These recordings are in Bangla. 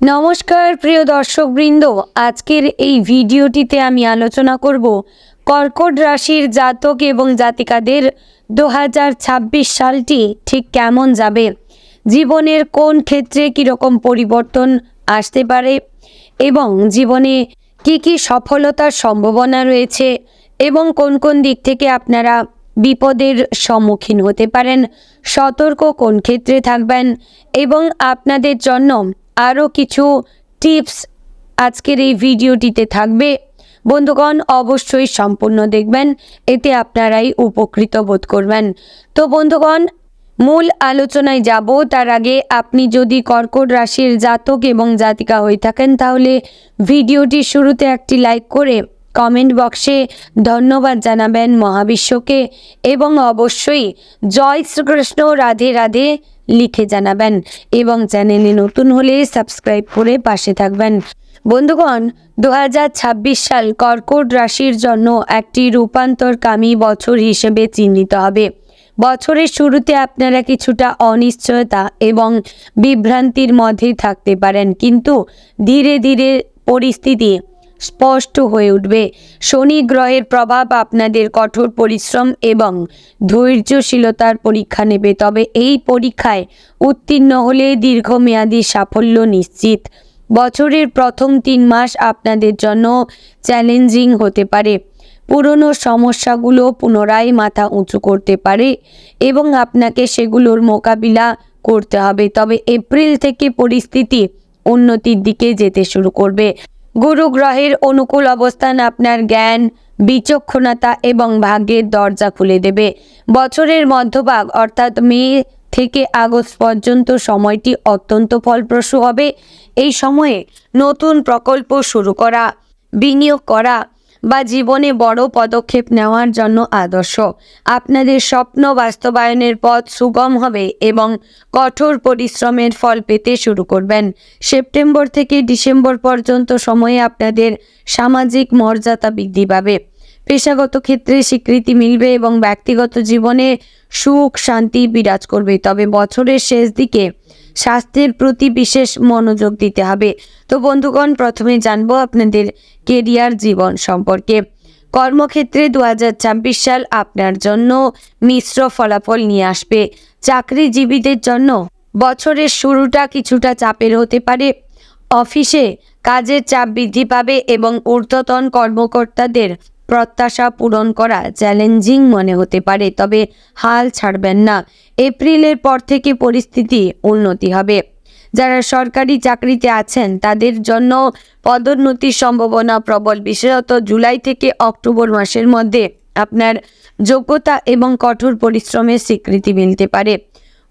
নমস্কার, প্রিয় দর্শকবৃন্দ। আজকের এই ভিডিওটিতে আমি আলোচনা করব কর্কট রাশির জাতক এবং জাতিকাদের দু হাজার ছাব্বিশ সালটি ঠিক কেমন যাবে? জীবনের কোন ক্ষেত্রে কীরকম পরিবর্তন আসতে পারে? এবং জীবনে কি কি সফলতার সম্ভাবনা রয়েছে? এবং কোন কোন দিক থেকে আপনারা বিপদের সম্মুখীন হতে পারেন? সতর্ক কোন ক্ষেত্রে থাকবেন? এবং আপনাদের জন্য আরও কিছু টিপস আজকের এই ভিডিওটিতে থাকবে। বন্ধুগণ, অবশ্যই সম্পূর্ণ দেখবেন, এতে আপনারাই উপকৃত বোধ করবেন। তো বন্ধুগণ, মূল আলোচনায় যাব, তার আগে আপনি যদি কর্কট রাশির জাতক এবং জাতিকা হয়ে থাকেন, তাহলে ভিডিওটি শুরুতে একটি লাইক করে কমেন্ট বক্সে ধন্যবাদ জানাবেন মহাবিশ্বকে। এবং অবশ্যই জয় শ্রীকৃষ্ণ, রাধে রাধে। লিখে জানাবেন এবং চ্যানেলে নতুন হলে সাবস্ক্রাইব করে পাশে থাকবেন। বন্ধুগণ দু হাজার ছাব্বিশ সাল কর্কট রাশির জন্য একটি রূপান্তরকামী বছর হিসেবে চিহ্নিত হবে। বছরের শুরুতে আপনারা কিছুটা অনিশ্চয়তা এবং বিভ্রান্তির মধ্যে থাকতে পারেন, কিন্তু ধীরে ধীরে পরিস্থিতি স্পষ্ট হয়ে উঠবে। শনি গ্রহের প্রভাব আপনাদের কঠোর পরিশ্রম এবং ধৈর্যশীলতার পরীক্ষা নেবে। তবে এই পরীক্ষায় উত্তীর্ণ হলে দীর্ঘমেয়াদী সাফল্য নিশ্চিত। বছরের প্রথম তিন মাস আপনাদের জন্য চ্যালেঞ্জিং হতে পারে। পুরনো সমস্যাগুলো পুনরায় মাথা উঁচু করতে পারে এবং আপনাকে সেগুলোর মোকাবিলা করতে হবে। তবে এপ্রিল থেকে পরিস্থিতি উন্নতির দিকে যেতে শুরু করবে। গুরু গ্রহের অনুকূল অবস্থান আপনার জ্ঞান, বিচক্ষণতা এবং ভাগ্যের দরজা খুলে দেবে। বছরের মধ্যভাগ, অর্থাৎ মে থেকে আগস্ট পর্যন্ত সময়টি অত্যন্ত ফলপ্রসূ হবে। এই সময়ে নতুন প্রকল্প শুরু করা, বিনিয়োগ করা বা জীবনে বড় পদক্ষেপ নেওয়ার জন্য আদর্শ। আপনাদের স্বপ্ন বাস্তবায়নের পথ সুগম হবে এবং কঠোর পরিশ্রমের ফল পেতে শুরু করবেন। সেপ্টেম্বর থেকে ডিসেম্বর পর্যন্ত সময়ে আপনাদের সামাজিক মর্যাদা বৃদ্ধি পাবে। পেশাগত ক্ষেত্রে স্বীকৃতি মিলবে এবং ব্যক্তিগত জীবনে সুখ, শান্তি বিরাজ করবে। তবে বছরের শেষ দিকে স্বাস্থ্যের প্রতি বিশেষ মনোযোগ দিতে হবে। তো বন্ধুগণ, প্রথমে জানব আপনাদের কেরিয়ার জীবন সম্পর্কে। কর্মক্ষেত্রে দু হাজার ছাব্বিশ সাল আপনার জন্য মিশ্র ফলাফল নিয়ে আসবে। চাকরিজীবীদের জন্য বছরের শুরুটা কিছুটা চাপের হতে পারে। অফিসে কাজের চাপ বৃদ্ধি পাবে এবং ঊর্ধ্বতন কর্মকর্তাদের প্রত্যাশা পূরণ করা চ্যালেঞ্জিং মনে হতে পারে, তবে হাল ছাড়বেন না। এপ্রিলের পর থেকে পরিস্থিতি উন্নতি হবে। যারা সরকারি চাকরিতে আছেন, তাদের জন্য পদোন্নতির সম্ভাবনা প্রবল, বিশেষত জুলাই থেকে অক্টোবর মাসের মধ্যে আপনার যোগ্যতা এবং কঠোর পরিশ্রমের স্বীকৃতি মিলতে পারে।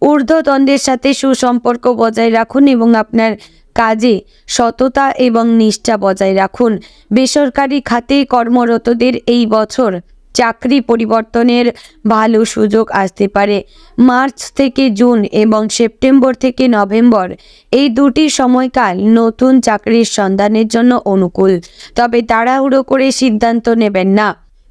ঊর্ধ্বতনদের সাথে সুসম্পর্ক বজায় রাখুন এবং আপনার কাজে সততা এবং নিষ্ঠা বজায় রাখুন। বেসরকারি খাতে কর্মরতদের এই বছর চাকরি পরিবর্তনের ভালো সুযোগ আসতে পারে। মার্চ থেকে জুন এবং সেপ্টেম্বর থেকে নভেম্বর এই দুটি সময়কাল নতুন চাকরির সন্ধানের জন্য অনুকূল। তবে তাড়াহুড়ো করে সিদ্ধান্ত নেবেন না।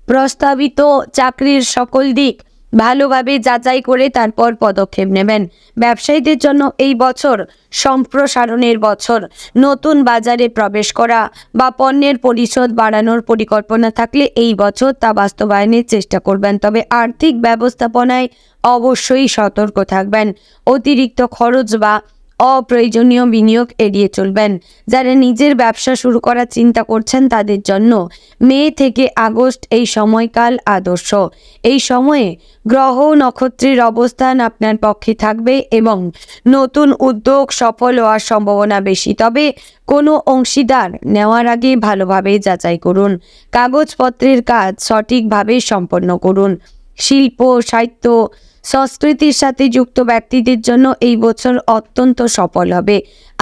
প্রস্তাবিত চাকরির সকল দিক ভালোভাবে যাচাই করে তারপর পদক্ষেপ নেবেন। ব্যবসায়ীদের জন্য এই বছর সম্প্রসারণের বছর। নতুন বাজারে প্রবেশ করা বা পণ্যের পরিশোধ বাড়ানোর পরিকল্পনা থাকলে এই বছর তা বাস্তবায়নের চেষ্টা করবেন। তবে আর্থিক ব্যবস্থাপনায় অবশ্যই সতর্ক থাকবেন। অতিরিক্ত খরচ বা অপ্রয়োজনীয় বিনিয়োগ এড়িয়ে চলবেন। যারা নিজের ব্যবসা শুরু করার চিন্তা করছেন তাদের জন্য মে থেকে আগস্ট এই সময়কাল আদর্শ। এই সময়ে গ্রহ নক্ষত্রের অবস্থান আপনার পক্ষে থাকবে এবং নতুন উদ্যোগ সফল হওয়ার সম্ভাবনা বেশি। তবে কোনো অংশীদার নেওয়ার আগে ভালোভাবে যাচাই করুন। কাগজপত্রের কাজ সঠিকভাবে সম্পন্ন করুন। শিল্প, সাহিত্য সংস্কৃতির সাথে যুক্ত ব্যক্তিদের জন্য এই বছর অত্যন্ত সফল হবে।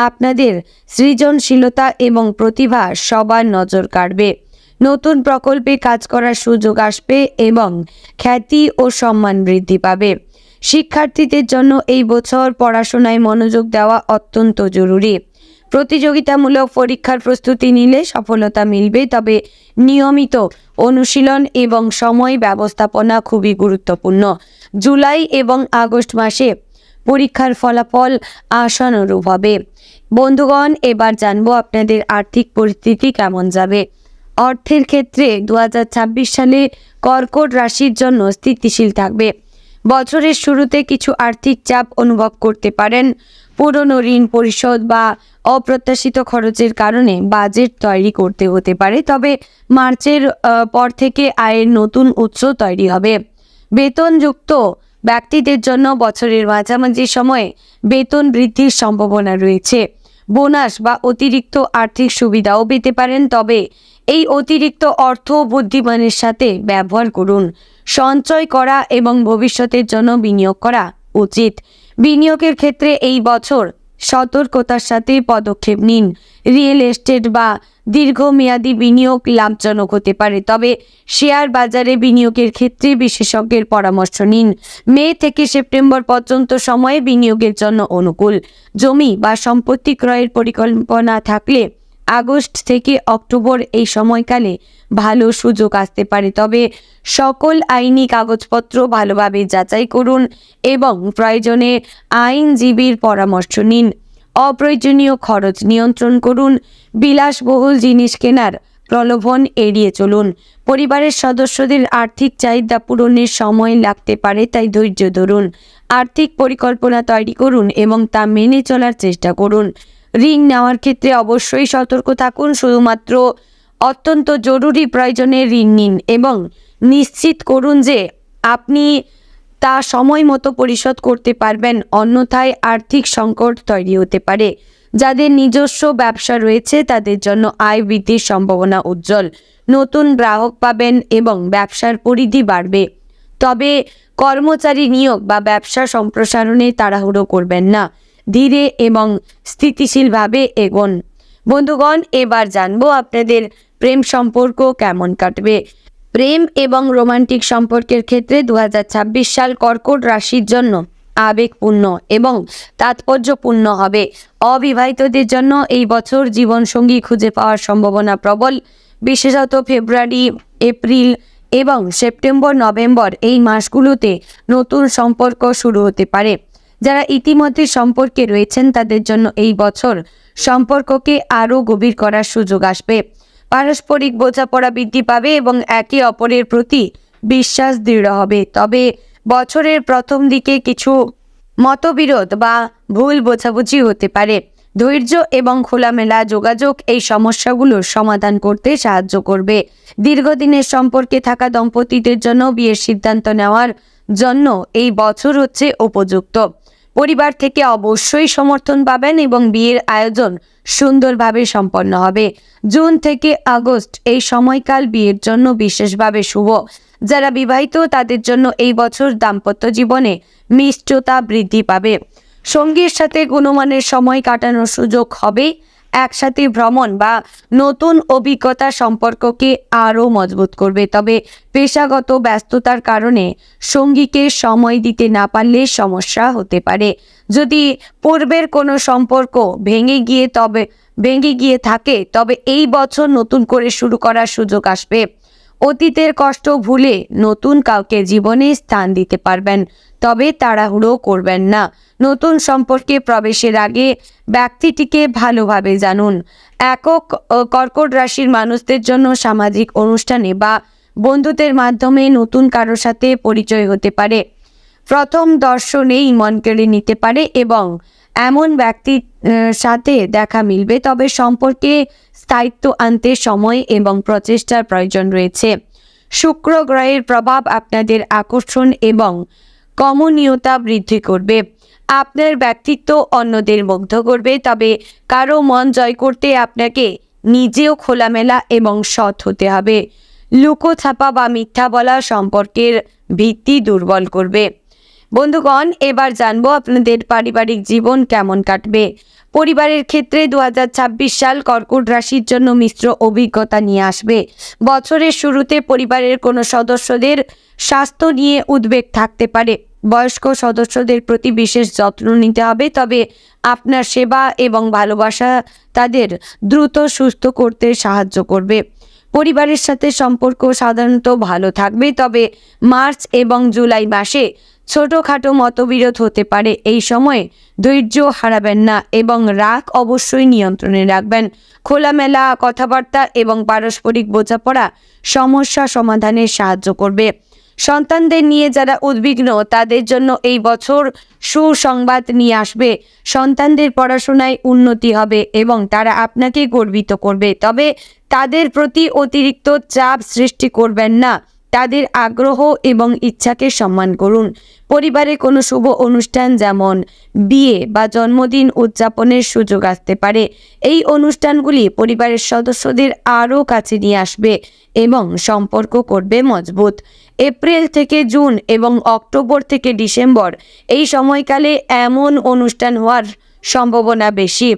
আপনাদের সৃজনশীলতা এবং প্রতিভা সবার নজর কাড়বে। নতুন প্রকল্পে কাজ করার সুযোগ আসবে এবং খ্যাতি ও সম্মান বৃদ্ধি পাবে। শিক্ষার্থীদের জন্য এই বছর পড়াশোনায় মনোযোগ দেওয়া অত্যন্ত জরুরি। প্রতিযোগিতামূলক পরীক্ষার প্রস্তুতি নিলে সফলতা মিলবে, তবে নিয়মিত অনুশীলন এবং সময় ব্যবস্থাপনা খুবই গুরুত্বপূর্ণ। জুলাই এবং আগস্ট মাসে পরীক্ষার ফলাফল আশানুরূপ হবে। বন্ধুগণ, এবার জানব আপনাদের আর্থিক পরিস্থিতি কেমন যাবে। অর্থের ক্ষেত্রে দু হাজার ছাব্বিশ সালে কর্কট রাশির জন্য স্থিতিশীল থাকবে। বছরের শুরুতে কিছু আর্থিক চাপ অনুভব করতে পারেন। পুরনো ঋণ পরিশোধ বা অপ্রত্যাশিত খরচের কারণে বাজেট তৈরি করতে হতে পারে, তবে মার্চের পর থেকে আয়ের নতুন উৎস তৈরি হবে। বেতনযুক্ত ব্যক্তিদের জন্য বছরের মাঝামাঝি সময়ে বেতন বৃদ্ধির সম্ভাবনা রয়েছে। বোনাস বা অতিরিক্ত আর্থিক সুবিধাও পেতে পারেন, তবে এই অতিরিক্ত অর্থ বুদ্ধিমানের সাথে ব্যবহার করুন। সঞ্চয় করা এবং ভবিষ্যতের জন্য বিনিয়োগ করা উচিত। বিনিয়োগের ক্ষেত্রে এই বছর সতর্কতার সাথে পদক্ষেপ নিন। রিয়েল এস্টেট বা দীর্ঘমেয়াদী বিনিয়োগ লাভজনক হতে পারে, তবে শেয়ার বাজারে বিনিয়োগের ক্ষেত্রে বিশেষজ্ঞের পরামর্শ নিন। মে থেকে সেপ্টেম্বর পর্যন্ত সময়ে বিনিয়োগের জন্য অনুকূল। জমি বা সম্পত্তি ক্রয়ের পরিকল্পনা থাকলে আগস্ট থেকে অক্টোবর এই সময়কালে ভালো সুযোগ আসতে পারে। তবে সকল আইনি কাগজপত্র ভালোভাবে যাচাই করুন এবং প্রয়োজনে আইনজীবীর পরামর্শ নিন। অপ্রয়োজনীয় খরচ নিয়ন্ত্রণ করুন। বিলাসবহুল জিনিস কেনার প্রলোভন এড়িয়ে চলুন। পরিবারের সদস্যদের আর্থিক চাহিদা পূরণের সময় লাগতে পারে, তাই ধৈর্য ধরুন। আর্থিক পরিকল্পনা তৈরি করুন এবং তা মেনে চলার চেষ্টা করুন। ঋণ নেওয়ার ক্ষেত্রে অবশ্যই সতর্ক থাকুন। শুধুমাত্র অত্যন্ত জরুরি প্রয়োজনে ঋণ নিন এবং নিশ্চিত করুন যে আপনি তা সময় মতো পরিশোধ করতে পারবেন, অন্যথায় আর্থিক সংকট তৈরি হতে পারে। যাদের নিজস্ব ব্যবসা রয়েছে, তাদের জন্য আয় বৃদ্ধির সম্ভাবনা উজ্জ্বল। নতুন গ্রাহক পাবেন এবং ব্যবসার পরিধি বাড়বে। তবে কর্মচারী নিয়োগ বা ব্যবসা সম্প্রসারণে তাড়াহুড়ো করবেন না। ধীরে এবং স্থিতিশীলভাবে এগোন। বন্ধুগণ, এবার জানব আপনাদের প্রেম সম্পর্ক কেমন কাটবে। প্রেম এবং রোমান্টিক সম্পর্কের ক্ষেত্রে দু হাজার ছাব্বিশ সাল কর্কট রাশির জন্য আবেগপূর্ণ এবং তাৎপর্যপূর্ণ হবে। অবিবাহিতদের জন্য এই বছর জীবনসঙ্গী খুঁজে পাওয়ার সম্ভাবনা প্রবল। বিশেষত ফেব্রুয়ারি, এপ্রিল এবং সেপ্টেম্বর, নভেম্বর এই মাসগুলোতে নতুন সম্পর্ক শুরু হতে পারে। যারা ইতিমধ্যে সম্পর্কে রয়েছেন, তাদের জন্য এই বছর সম্পর্ককে আরও গভীর করার সুযোগ আসবে। পারস্পরিক বোঝাপড়া বৃদ্ধি পাবে এবং একে অপরের প্রতি বিশ্বাস দৃঢ় হবে। তবে বছরের প্রথম দিকে কিছু মতবিরোধ বা ভুল বোঝাবুঝি হতে পারে। ধৈর্য এবং খোলামেলা যোগাযোগ এই সমস্যাগুলোর সমাধান করতে সাহায্য করবে। দীর্ঘদিনের সম্পর্কে থাকা দম্পতিদের জন্য বিয়ের সিদ্ধান্ত নেওয়ার জন্য এই বছর হচ্ছে উপযুক্ত। পরিবার থেকে অবশ্যই সমর্থন পাবেন এবং বিয়ের আয়োজন সুন্দরভাবে সম্পন্ন হবে। জুন থেকে আগস্ট এই সময়কাল বিয়ের জন্য বিশেষভাবে শুভ। যারা বিবাহিত, তাদের জন্য এই বছর দাম্পত্য জীবনে মিষ্টতা বৃদ্ধি পাবে। সঙ্গীর সাথে গুণমানের সময় কাটানোর সুযোগ হবে। একসাথে ভ্রমণ বা নতুন অভিজ্ঞতা সম্পর্ককে আরও মজবুত করবে। তবে পেশাগত ব্যস্ততার কারণে সঙ্গীকে সময় দিতে না পারলে সমস্যা হতে পারে। যদি পূর্বের কোনো সম্পর্ক ভেঙে গিয়ে তবে, ভেঙে গিয়ে থাকে, তবে এই বছর নতুন করে শুরু করার সুযোগ আসবে। অতীতের কষ্ট ভুলে নতুন কাউকে জীবনে স্থান দিতে পারবেন, তবে তাড়াহুড়ো করবেন না। নতুন সম্পর্কে প্রবেশের আগে ব্যক্তিটিকে ভালোভাবে জানুন। একক কর্কট রাশির মানুষদের জন্য সামাজিক অনুষ্ঠানে বা বন্ধুদের মাধ্যমে নতুন কারোর সাথে পরিচয় হতে পারে। প্রথম দর্শনেই মন কেড়ে নিতে পারে এবং এমন ব্যক্তির সাথে দেখা মিলবে, তবে সম্পর্কে স্থায়িত্ব আনতে সময় এবং প্রচেষ্টার প্রয়োজন রয়েছে। শুক্র গ্রহের প্রভাব আপনাদের আকর্ষণ এবং কমনীয়তা বৃদ্ধি করবে। আপনার ব্যক্তিত্ব অন্যদের মুগ্ধ করবে, তবে কারও মন জয় করতে আপনাকে নিজেও খোলামেলা এবং সৎ হতে হবে। লুকোছাপা বা মিথ্যা বলা সম্পর্কের ভিত্তি দুর্বল করবে। বন্ধুগণ, এবার জানব আপনাদের পারিবারিক জীবন কেমন কাটবে। পরিবারের ক্ষেত্রে দু হাজার ছাব্বিশ সাল কর্কট রাশির জন্য মিশ্র অভিজ্ঞতা নিয়ে আসবে। বছরের শুরুতে পরিবারের কোনো সদস্যদের স্বাস্থ্য নিয়ে উদ্বেগ থাকতে পারে। বয়স্ক সদস্যদের প্রতি বিশেষ যত্ন নিতে হবে, তবে আপনার সেবা এবং ভালোবাসা তাদের দ্রুত সুস্থ করতে সাহায্য করবে। পরিবারের সাথে সম্পর্ক সাধারণত ভালো থাকবে, তবে মার্চ এবং জুলাই মাসে ছোটোখাটো মতবিরোধ হতে পারে। এই সময়ে ধৈর্য হারাবেন না এবং রাগ অবশ্যই নিয়ন্ত্রণে রাখবেন। খোলামেলা কথাবার্তা এবং পারস্পরিক বোঝাপড়া সমস্যা সমাধানে সাহায্য করবে। সন্তানদের নিয়ে যারা উদ্বিগ্ন, তাদের জন্য এই বছর সুসংবাদ নিয়ে আসবে। সন্তানদের পড়াশোনায় উন্নতি হবে এবং তারা আপনাকে গর্বিত করবে। তবে তাদের প্রতি অতিরিক্ত চাপ সৃষ্টি করবেন না। তাদের আগ্রহ এবং ইচ্ছাকে সম্মান করুন। পরিবারে কোনো শুভ অনুষ্ঠান যেমন বিয়ে বা জন্মদিন উদযাপনের সুযোগ আসতে পারে। এই অনুষ্ঠানগুলি পরিবারের সদস্যদের আরও কাছে নিয়ে আসবে এবং সম্পর্ক করবে মজবুত। এপ্রিল থেকে জুন এবং অক্টোবর থেকে ডিসেম্বর এই সময়কালে এমন অনুষ্ঠান হওয়ার সম্ভাবনা বেশি।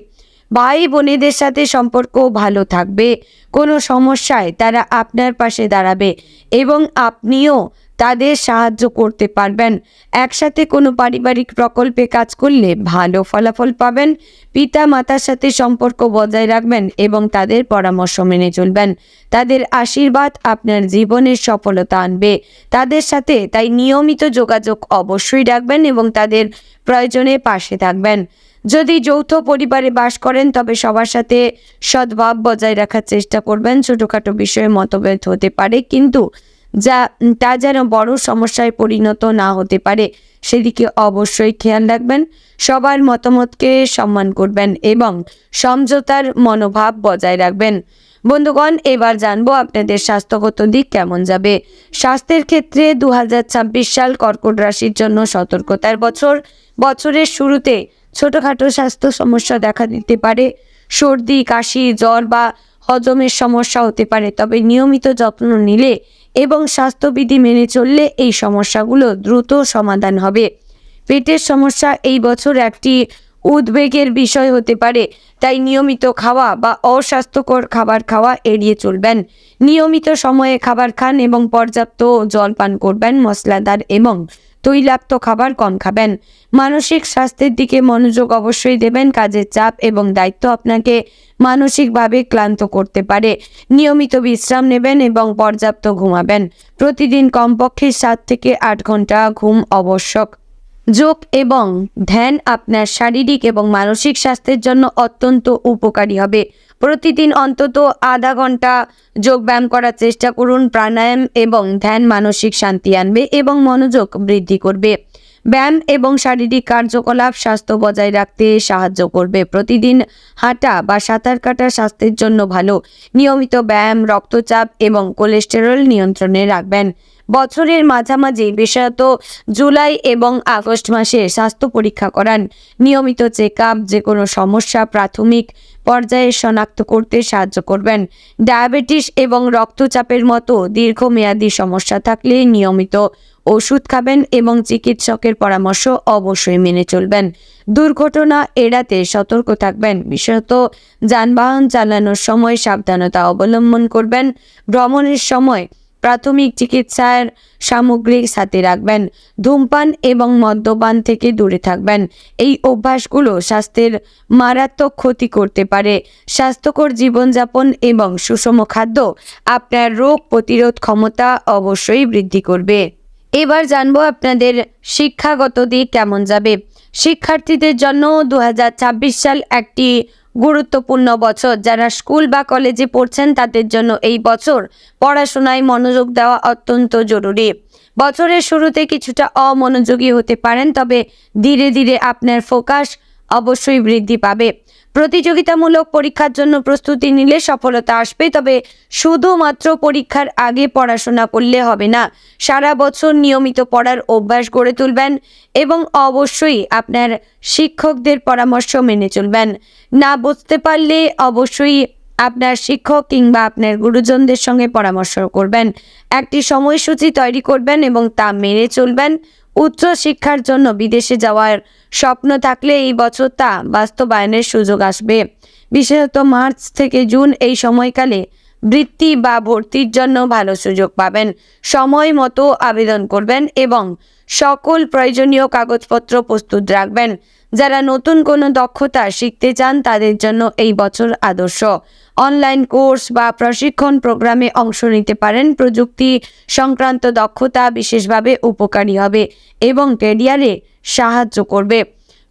ভাই বোনেদের সাথে সম্পর্ক ভালো থাকবে। কোনো সমস্যায় তারা আপনার পাশে দাঁড়াবে এবং আপনিও তাদের সাহায্য করতে পারবেন। একসাথে কোনো পারিবারিক প্রকল্পে কাজ করলে ভালো ফলাফল পাবেন। পিতা মাতার সাথে সম্পর্ক বজায় রাখবেন এবং তাদের পরামর্শ মেনে চলবেন। তাদের আশীর্বাদ আপনার জীবনের সফলতা আনবে। তাদের সাথে তাই নিয়মিত যোগাযোগ অবশ্যই রাখবেন এবং তাদের প্রয়োজনে পাশে থাকবেন। যদি যৌথ পরিবারে বাস করেন, তবে সবার সাথে সদ্ভাব বজায় রাখার চেষ্টা করবেন। ছোটোখাটো বিষয়ে মতভেদ হতে পারে, কিন্তু যা, তা যেন বড় সমস্যায় পরিণত না হতে পারে, সেদিকে অবশ্যই খেয়াল রাখবেন। সবার মতামতকে সম্মান করবেন এবং সমঝোতার মনোভাব বজায় রাখবেন। বন্ধুগণ, এবার জানব আপনাদের স্বাস্থ্যগত দিক কেমন যাবে। স্বাস্থ্যের ক্ষেত্রে দু হাজার ছাব্বিশ সাল কর্কট রাশির জন্য সতর্কতার বছর। বছরের শুরুতে ছোটোখাটো স্বাস্থ্য সমস্যা দেখা দিতে পারে, সর্দি, কাশি, জ্বর বা হজমের সমস্যা হতে পারে। তবে নিয়মিত যত্ন নিলে এবং স্বাস্থ্যবিধি মেনে চললে এই সমস্যাগুলো দ্রুত সমাধান হবে। পেটের সমস্যা এই বছর একটি উদ্বেগের বিষয় হতে পারে, তাই নিয়মিত খাওয়া বা অস্বাস্থ্যকর খাবার খাওয়া এড়িয়ে চলবেন। নিয়মিত সময়ে খাবার খান এবং পর্যাপ্ত জল পান করবেন, মশলাদার এবং তৈলাক্ত খাবার কম খাবেন। মানসিক স্বাস্থ্যের দিকে মনোযোগ অবশ্যই দেবেন, কাজের চাপ এবং দায়িত্ব আপনাকে মানসিকভাবে ক্লান্ত করতে পারে। নিয়মিত বিশ্রাম নেবেন এবং পর্যাপ্ত ঘুমাবেন। প্রতিদিন কমপক্ষে সাত থেকে আট ঘণ্টা ঘুম আবশ্যক। যোগ এবং ধ্যান আপনার শারীরিক এবং মানসিক স্বাস্থ্যের জন্য অত্যন্ত উপকারী হবে। প্রতিদিন অন্তত আধা ঘণ্টা যোগব্যায়াম করার চেষ্টা করুন, প্রাণায়াম এবং ধ্যান মানসিক শান্তি আনবে এবং মনোযোগ বৃদ্ধি করবে। ব্যায়াম এবং শারীরিক কার্যকলাপ স্বাস্থ্য বজায় রাখতে সাহায্য করবে। প্রতিদিন হাঁটা বা সাঁতার কাটা স্বাস্থ্যের জন্য ভালো। নিয়মিত ব্যায়াম, রক্তচাপ এবং কোলেস্টেরল নিয়ন্ত্রণে রাখবেন। বছরের মাঝামাঝি বিশেষত জুলাই এবং আগস্ট মাসে স্বাস্থ্য পরীক্ষা করান। নিয়মিত চেক আপ যে কোনো সমস্যা প্রাথমিক পর্যায়ে শনাক্ত করতে সাহায্য করবেন। ডায়াবেটিস এবং রক্তচাপের মতো দীর্ঘমেয়াদী সমস্যা থাকলে নিয়মিত ওষুধ খাবেন এবং চিকিৎসকের পরামর্শ অবশ্যই মেনে চলবেন। দুর্ঘটনা এড়াতে সতর্ক থাকবেন। বিশেষত যানবাহন চালানোর সময় সাবধানতা অবলম্বন করবেন। ভ্রমণের সময় প্রাথমিক চিকিৎসার সামগ্রী সাথে রাখবেন। ধূমপান এবং মদ্যপান থেকে দূরে থাকবেন। এই অভ্যাসগুলো স্বাস্থ্যের মারাত্মক ক্ষতি করতে পারে। স্বাস্থ্যকর জীবনযাপন এবং সুষম খাদ্য আপনার রোগ প্রতিরোধ ক্ষমতা অবশ্যই বৃদ্ধি করবে। এবার জানব আপনাদের শিক্ষাগত দিক কেমন যাবে। শিক্ষার্থীদের জন্য দু হাজার ছাব্বিশ সাল একটি গুরুত্বপূর্ণ বছর। যারা স্কুল বা কলেজে পড়ছেন, তাদের জন্য এই বছর পড়াশোনায় মনোযোগ দেওয়া অত্যন্ত জরুরি। বছরের শুরুতে কিছুটা অমনোযোগী হতে পারেন, তবে ধীরে ধীরে আপনার ফোকাস অবশ্যই বৃদ্ধি পাবে। প্রতিযোগিতামূলক পরীক্ষার জন্য প্রস্তুতি নিলে সফলতা আসবে, তবে শুধুমাত্র পরীক্ষার আগে পড়াশোনা করলে হবে না। সারা বছর নিয়মিত পড়ার অভ্যাস গড়ে তুলবেন এবং অবশ্যই আপনার শিক্ষকদের পরামর্শ মেনে চলবেন। না বুঝতে পারলে অবশ্যই আপনার শিক্ষক কিংবা আপনার গুরুজনদের সঙ্গে পরামর্শ করবেন। একটি সময়সূচি তৈরি করবেন এবং তা মেনে চলবেন। উচ্চ শিক্ষার জন্য বিদেশে যাওয়ার স্বপ্ন থাকলে এই বছর তা বাস্তবায়নের সুযোগ আসবে। বিশেষত মার্চ থেকে জুন এই সময়কালে বৃত্তি বা ভর্তির জন্য ভালো সুযোগ পাবেন। সময় মতো আবেদন করবেন এবং সকল প্রয়োজনীয় কাগজপত্র প্রস্তুত রাখবেন। যারা নতুন কোনো দক্ষতা শিখতে চান তাদের জন্য এই বছর আদর্শ। অনলাইন কোর্স বা প্রশিক্ষণ প্রোগ্রামে অংশ নিতে পারেন। প্রযুক্তি সংক্রান্ত দক্ষতা বিশেষভাবে উপকারী হবে এবং ক্যারিয়ারে সাহায্য করবে।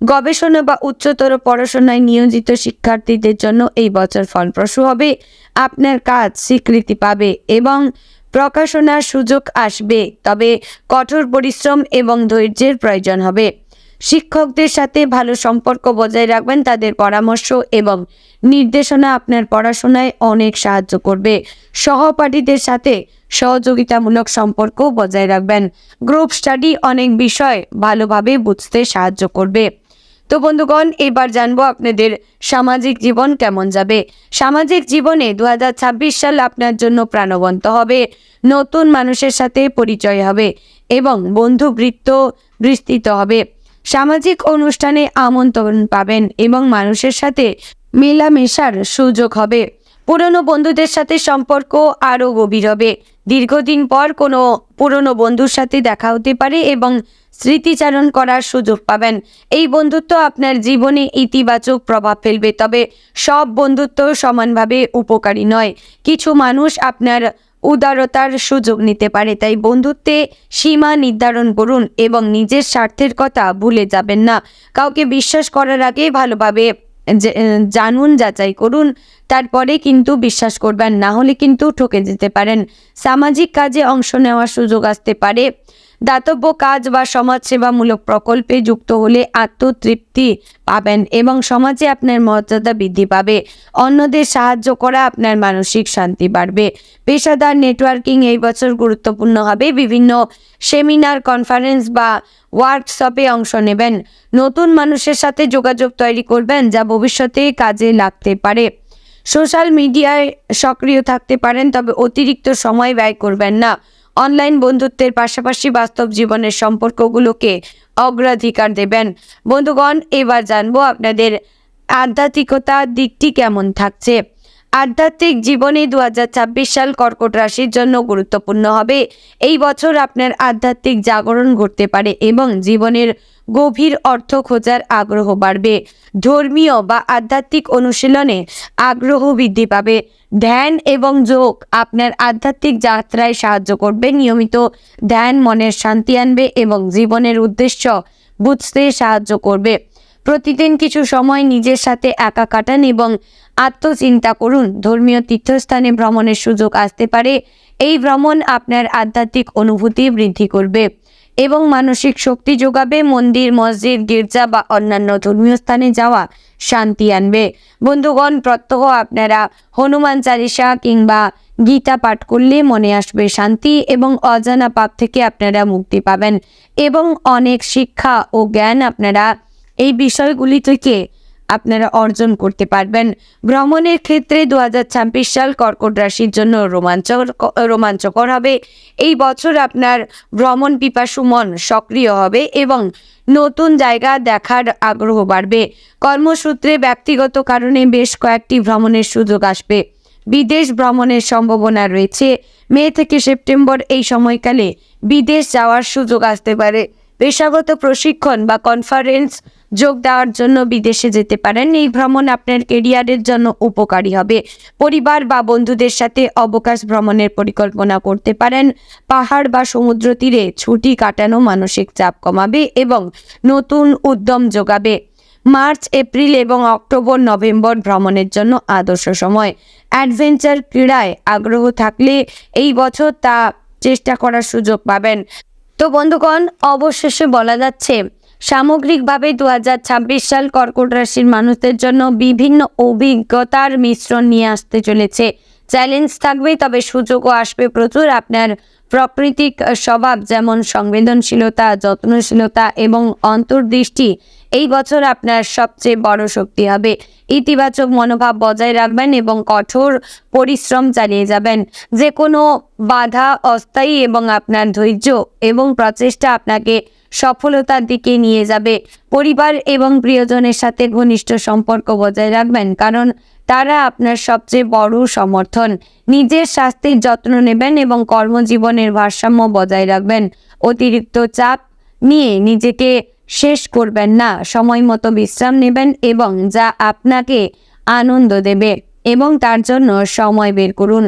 গবেষণা বা উচ্চতর পড়াশোনায় নিয়োজিত শিক্ষার্থীদের জন্য এই বছর ফলপ্রসূ হবে। আপনার কাজ স্বীকৃতি পাবে এবং প্রকাশনার সুযোগ আসবে। তবে কঠোর পরিশ্রম এবং ধৈর্যের প্রয়োজন হবে। শিক্ষকদের সাথে ভালো সম্পর্ক বজায় রাখবেন, তাদের পরামর্শ এবং নির্দেশনা আপনার পড়াশোনায় অনেক সাহায্য করবে। সহপাঠীদের সাথে সহযোগিতামূলক সম্পর্ক বজায় রাখবেন। গ্রুপ স্টাডি অনেক বিষয় ভালোভাবে বুঝতে সাহায্য করবে। তো বন্ধুগণ, এবার জানব আপনাদের সামাজিক জীবন কেমন যাবে। সামাজিক জীবনে দু হাজার ছাব্বিশ সাল আপনার জন্য প্রাণবন্ত হবে। নতুন মানুষের সাথে পরিচয় হবে এবং বন্ধুবৃত্ত বিস্তৃত হবে। সামাজিক অনুষ্ঠানে আমন্ত্রণ পাবেন এবং মানুষের সাথে মেলামেশার সুযোগ হবে। পুরনো বন্ধুদের সাথে সম্পর্ক আরও গভীর হবে। দীর্ঘদিন পর কোনো পুরনো বন্ধুর সাথে দেখা হতে পারে এবং স্মৃতিচারণ করার সুযোগ পাবেন। এই বন্ধুত্ব আপনার জীবনে ইতিবাচক প্রভাব ফেলবে, তবে সব বন্ধুত্ব সমানভাবে উপকারী নয়। কিছু মানুষ আপনার উদারতার সুযোগ নিতে পারে। তাই বন্ধুত্বে সীমা নির্ধারণ করুন এবং নিজের স্বার্থের কথা ভুলে যাবেন না। কাউকে বিশ্বাস করার আগে ভালোভাবে জানুন, যাচাই করুন। তারপরে কিন্তু বিশ্বাস করবেন, না হলে কিন্তু ঠকে যেতে পারেন। সামাজিক কাজে অংশ নেওয়ার সুযোগ আসতে পারে। দাতব্য কাজ বা সমাজসেবামূলক প্রকল্পে যুক্ত হলে আত্মতৃপ্তি পাবেন এবং সমাজে আপনার মর্যাদা বৃদ্ধি পাবে। অন্যদের সাহায্য করা আপনার মানসিক শান্তি বাড়বে। পেশাদার নেটওয়ার্কিং এই বছর গুরুত্বপূর্ণ হবে। বিভিন্ন সেমিনার, কনফারেন্স বা ওয়ার্কশপে অংশ নেবেন। নতুন মানুষের সাথে যোগাযোগ তৈরি করবেন যা ভবিষ্যতে কাজে লাগতে পারে। সোশ্যাল মিডিয়ায় সক্রিয় থাকতে পারেন, তবে অতিরিক্ত সময় ব্যয় করবেন না। অনলাইন বন্ধুত্বের পাশাপাশি বাস্তব জীবনের সম্পর্কগুলোকে অগ্রাধিকার দেবেন। বন্ধুগণ, এবার জানব আপনাদের আধ্যাত্মিকতার দিকটি কেমন থাকছে। আধ্যাত্মিক জীবনে দু হাজার ছাব্বিশ সাল কর্কট রাশির জন্য গুরুত্বপূর্ণ হবে। এই বছর আপনার আধ্যাত্মিক জাগরণ ঘটতে পারে এবং জীবনের গভীর অর্থ খোঁজার আগ্রহ বাড়বে। ধর্মীয় বা আধ্যাত্মিক অনুশীলনে আগ্রহ বৃদ্ধি পাবে। ধ্যান এবং যোগ আপনার আধ্যাত্মিক যাত্রায় সাহায্য করবে। নিয়মিত ধ্যান মনের শান্তি আনবে এবং জীবনের উদ্দেশ্য বুঝতে সাহায্য করবে। প্রতিদিন কিছু সময় নিজের সাথে একা কাটান এবং আত্মচিন্তা করুন। ধর্মীয় তীর্থস্থানে ভ্রমণের সুযোগ আসতে পারে। এই ভ্রমণ আপনার আধ্যাত্মিক অনুভূতি বৃদ্ধি করবে এবং মানসিক শক্তি যোগাবে। মন্দির, মসজিদ, গির্জা বা অন্যান্য ধর্মীয় স্থানে যাওয়া শান্তি আনবে। বন্ধুগণ, প্রত্যহ আপনারা হনুমান চালিসা কিংবা গীতা পাঠ করলে মনে আসবে শান্তি এবং অজানা পাপ থেকে আপনারা মুক্তি পাবেন এবং অনেক শিক্ষা ও জ্ঞান আপনারা এই বিষয়গুলি থেকে আপনারা অর্জন করতে পারবেন? ভ্রমণের ক্ষেত্রে দু হাজার ছাব্বিশ সাল কর্কট রাশির জন্য রোমাঞ্চকর রোমাঞ্চকর হবে। এই বছর আপনার ভ্রমণ পিপাসু মন সক্রিয় হবে এবং নতুন জায়গা দেখার আগ্রহ বাড়বে। কর্মসূত্রে ব্যক্তিগত কারণে বেশ কয়েকটি ভ্রমণের সুযোগ আসবে। বিদেশ ভ্রমণের সম্ভাবনা রয়েছে। মে থেকে সেপ্টেম্বর এই সময়কালে বিদেশ যাওয়ার সুযোগ আসতে পারে। পেশাগত প্রশিক্ষণ বা কনফারেন্স যোগ দেওয়ার জন্য বিদেশে যেতে পারেন। এই ভ্রমণ আপনার কেরিয়ারের জন্য উপকারী হবে। পরিবার বা বন্ধুদের সাথে অবকাশ ভ্রমণের পরিকল্পনা করতে পারেন। পাহাড় বা সমুদ্র তীরে ছুটি কাটানো মানসিক চাপ কমাবে এবং নতুন উদ্যম যোগাবে। মার্চ, এপ্রিল এবং অক্টোবর, নভেম্বর ভ্রমণের জন্য আদর্শ সময়। অ্যাডভেঞ্চার ক্রীড়ায় আগ্রহ থাকলে এই বছর তা চেষ্টা করার সুযোগ পাবেন। তো বন্ধুগণ, অবশেষে বলা যাচ্ছে সামগ্রিকভাবে দু হাজার ছাব্বিশ সাল কর্কট রাশির মানুষদের জন্য বিভিন্ন অভিজ্ঞতার মিশ্রণ নিয়ে আসতে চলেছে। চ্যালেঞ্জ থাকবে তবে সুযোগও আসবে প্রচুর। আপনার প্রাকৃতিক স্বভাব যেমন সংবেদনশীলতা, যত্নশীলতা এবং অন্তর্দৃষ্টি, এই বছর আপনার সবচেয়ে বড় শক্তি হবে। ইতিবাচক মনোভাব বজায় রাখবেন এবং কঠোর পরিশ্রম চালিয়ে যাবেন। যে কোনো বাধা, অস্থায়ী এবং আপনার ধৈর্য এবং প্রচেষ্টা আপনাকে সফলতার দিকে নিয়ে যাবে। পরিবার এবং প্রিয়জনের সাথে ঘনিষ্ঠ সম্পর্ক বজায় রাখবেন, কারণ তারা আপনার সবচেয়ে বড় সমর্থন। নিজের স্বাস্থ্যের যত্ন নেবেন এবং কর্মজীবনের ভারসাম্য বজায় রাখবেন। অতিরিক্ত চাপ নিয়ে নিজেকে শেষ করবেন না। সময় মতো বিশ্রাম নেবেন এবং যা আপনাকে আনন্দ দেবে। এবং তার জন্য সময় বের করুন।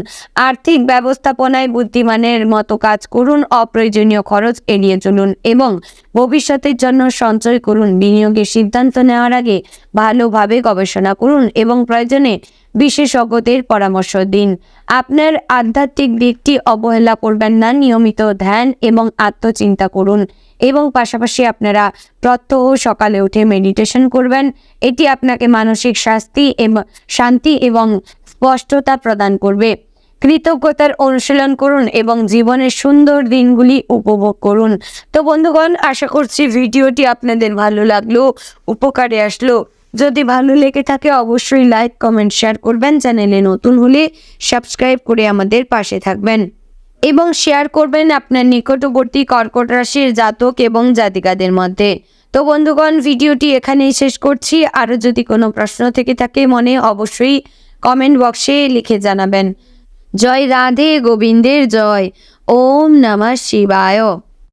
আর্থিক ব্যবস্থাপনায় বুদ্ধিমানের মতো কাজ করুন, অপ্রয়োজনীয় খরচ এড়িয়ে চলুন এবং ভবিষ্যতের জন্য সঞ্চয় করুন। বিনিয়োগের সিদ্ধান্ত নেওয়ার আগে ভালোভাবে গবেষণা করুন এবং প্রয়োজনে বিশেষজ্ঞদের পরামর্শ দিন। আপনার আধ্যাত্মিক দিকটি অবহেলা করবেন না, নিয়মিত ধ্যান এবং আত্মচিন্তা করুন এবং পাশাপাশি আপনারা প্রত্যহ সকালে উঠে মেডিটেশন করবেন। এটি আপনাকে মানসিক শাস্তি এবং শান্তি এবং স্পষ্টতা প্রদান করবে। কৃতজ্ঞতার অনুশীলন করুন এবং জীবনের সুন্দর দিনগুলি উপভোগ করুন। তো বন্ধুগণ, আশা করছি ভিডিওটি আপনাদের ভালো লাগল, উপকারে আসলো। যদি ভালো লেগে থাকে, অবশ্যই লাইক কমেন্ট শেয়ার করবেন। চ্যানেলে নতুন হলে সাবস্ক্রাইব করে আমাদের পাশে থাকবেন। এবং শেয়ার করবেন আপনার নিকটবর্তী কর্কট রাশির জাতক এবং জাতিকাদের মধ্যে। তো বন্ধুগণ, ভিডিওটি এখানেই শেষ করছি। আরও যদি কোনো প্রশ্ন থেকে থাকে মনে, অবশ্যই কমেন্ট বক্সে লিখে জানাবেন। জয় রাধে গোবিন্দের জয়। ওম নমঃ শিবায়।